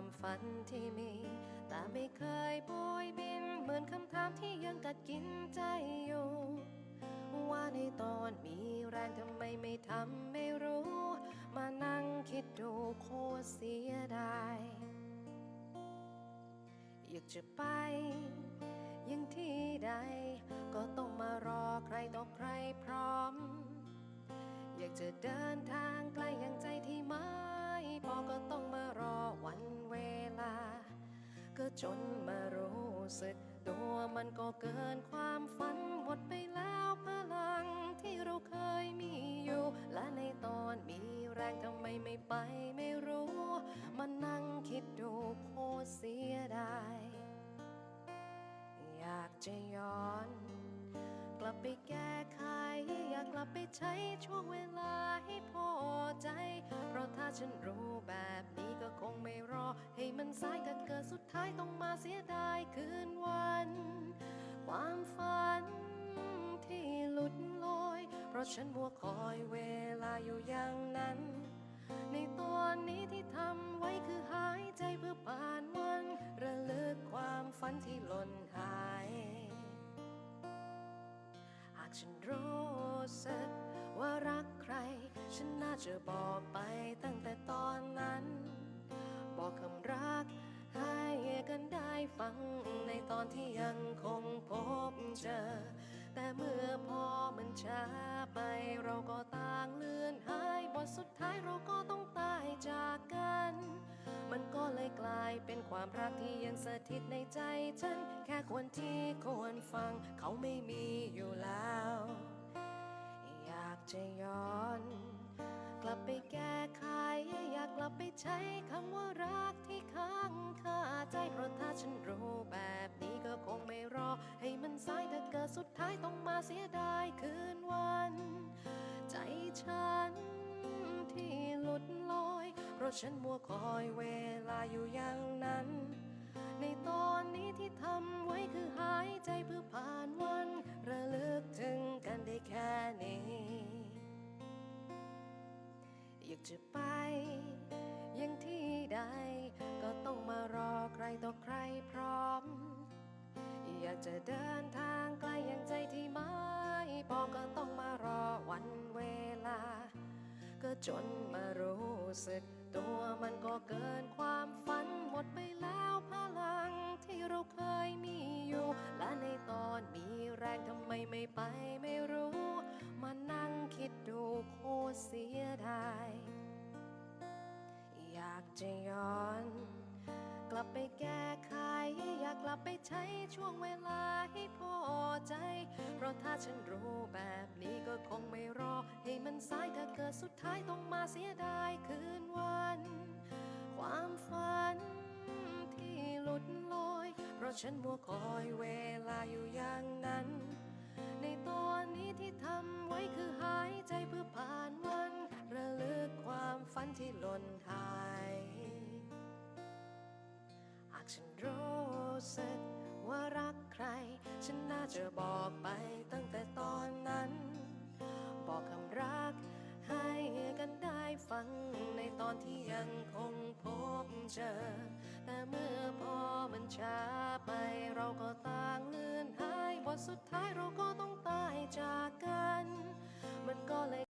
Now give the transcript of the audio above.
ความฝันที่มี แต่ไม่เคยโบยบิน เหมือนคำถามที่ยังกัดกินใจอยู่ ว่าในตอนมีแรงทำไมไม่ทำไม่รู้ มานั่งคิดดูโคตรเสียดายอยากจะไปยังที่ใด ก็ต้องมารอใครต่อใครพร้อม อยากจะเดินทางไกลอย่างใจที่ไม่พอก็ต้องมารอ วันเวลา ก็จนมารู้สึก ตัวมันก็เกินความฝันหมดไปแล้วพลังที่เราเคยมีอยู่ และในตอนมีแรงทำไมไม่ไปไม่รู้มานั่งคิดดูโคตรเสียดาย อยากจะย้อน กลับไปแก้ กกลับไปใช้ช่วงเวลาให้พอใจ เพราะถ้าฉันรู้แบบนี้ก็คงไม่รอ ให้มันสายถ้าเกิดสุดท้ายต้องมาเสียดายคืนวัน ความฝันที่หลุดลอย เพราะฉันมัวคอยเวลาอยู่อย่างนั้น ในตอนนี้ที่ทำไว้คือหายใจเพื่อผ่านวัน ระลึกความฝันที่หล่นหายหากฉันรู้ สึกว่ารักใคร ฉันน่าจะบอกไปตั้งแต่ตอนนั้น บอกคำรักให้กันได้ฟังในตอนที่ยังคงพบเจอ แต่เมื่อพอมันช้าไปเราก็ต่างเลื่อนหายบทสุดท้ายเราก็ต้องตายจากกัน มันก็เลยกลายเป็นความรักที่ยังสถิตในใจฉัน แค่ควรที่ควรฟังเขาไม่มีอยู่แล้ว อยากจะย้อน กลับไปแก้ไขอยากกลับไปใช้คำว่ารักที่ค้างคาใจเพราะถ้าฉันรู้แบบนี้ก็คงไม่รอ ให้มันสายถ้าเกิดสุดท้ายต้องมาเสียดายคืนวัน ใจฉันที่หลุดลอย เพราะฉันมัวคอยเวลาอยู่อย่างนั้น ในตอนนี้ที่ทำไว้คือหายใจเพื่อผ่านวัน จะไป ยังที่ใด ก็ต้องมารอใครต่อใครพร้อม อยากจะเดินทางไกลอย่างใจที่ไม่พอก็ต้องมารอวันเวลา ก็จนมารู้สึก ตัวมันก็เกินความฝันหมดไปแล้วพลังที่เราเคยมีอยู่ และในตอนมีแรงทำไมไม่ไปไม่ จะย้อน กลับไปแก้ไข อยากกลับไปใช้ช่วงเวลาให้พอใจ เพราะถ้าฉันรู้แบบนี้ก็คงไม่รอ ให้มันสายถ้าเกิดสุดท้ายต้องมาเสียดายคืนวัน ความฝันที่หลุดลอย เพราะฉันมัวคอยเวลาอยู่อย่างนั้น ในตอนนี้ที่ทำไว้คือหายใจเพื่อผ่านวันระลึกความฝันที่หล่นหาย ฉันรู้สึกว่ารักใคร ฉันน่าจะบอกไปตั้งแต่ตอนนั้น บอกคำรักให้กันได้ฟังในตอนที่ยังคงพบเจอ แต่เมื่อพอมันช้าไปเราก็ต่างเลื่อนหายบทสุดท้ายเราก็ต้องตายจากกัน มันก็เลย